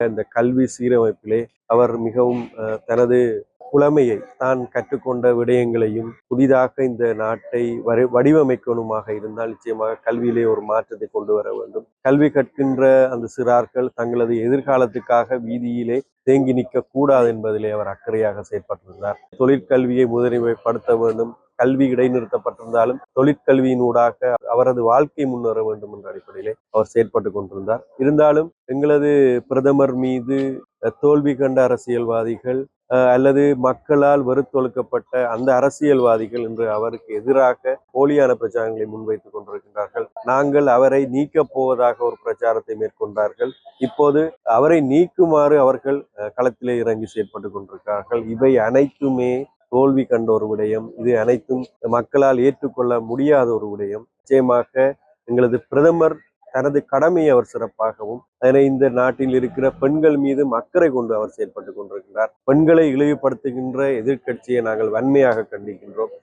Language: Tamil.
இந்த கல்வி சீரமைப்பிலே அவர் மிகவும் அஹ், தனது புலமையை தான் கற்றுக்கொண்ட விடயங்களையும் புதிதாக இந்த நாட்டை வரி வடிவமைக்கணுமாக இருந்தால் நிச்சயமாக கல்வியிலே ஒரு மாற்றத்தை கொண்டு வர வேண்டும். கல்வி கற்கின்ற அந்த சிறார்கள் தங்களது எதிர்காலத்துக்காக வீதியிலே தேங்கி நிற்க கூடாது என்பதிலே அவர் அக்கறையாக செயற்பட்டிருந்தார். தொழிற்கல்வியை முதன்மைப்படுத்த வேண்டும். கல்வி இடைநிறுத்தப்பட்டிருந்தாலும் தொழிற்கல்வியினூடாக அவரது வாழ்க்கை முன்னேற வேண்டும் என்ற அடிப்படையிலே அவர் செயற்பட்டு கொண்டிருந்தார். இருந்தாலும் எங்களது பிரதமர் மீது தோல்வி கண்ட அரசியல்வாதிகள் அஹ், அல்லது மக்களால் வெறுத்தொழுக்கப்பட்ட அந்த அரசியல்வாதிகள் இன்று அவருக்கு எதிராக போலியான பிரச்சாரங்களை முன்வைத்துக் கொண்டிருக்கின்றார்கள். நாங்கள் அவரை நீக்கப் போவதாக ஒரு பிரச்சாரத்தை மேற்கொண்டார்கள். இப்போது அவரை நீக்குமாறு அவர்கள் அஹ், களத்திலே இறங்கி செயற்பட்டு கொண்டிருக்கிறார்கள். இவை அனைத்துமே தோல்வி கண்ட ஒரு விடயம். இது அனைத்தும் மக்களால் ஏற்றுக்கொள்ள முடியாத ஒரு விடயம். நிச்சயமாக எங்களது பிரதமர் தனது கடமையை அவர் சிறப்பாகவும் அதனை இந்த நாட்டில் இருக்கிற பெண்கள் மீது அக்கறை கொண்டு அவர் செயல்பட்டு கொண்டிருக்கிறார். பெண்களை இழிவுபடுத்துகின்ற எதிர்க்கட்சியை நாங்கள் வன்மையாக கண்டிக்கின்றோம்.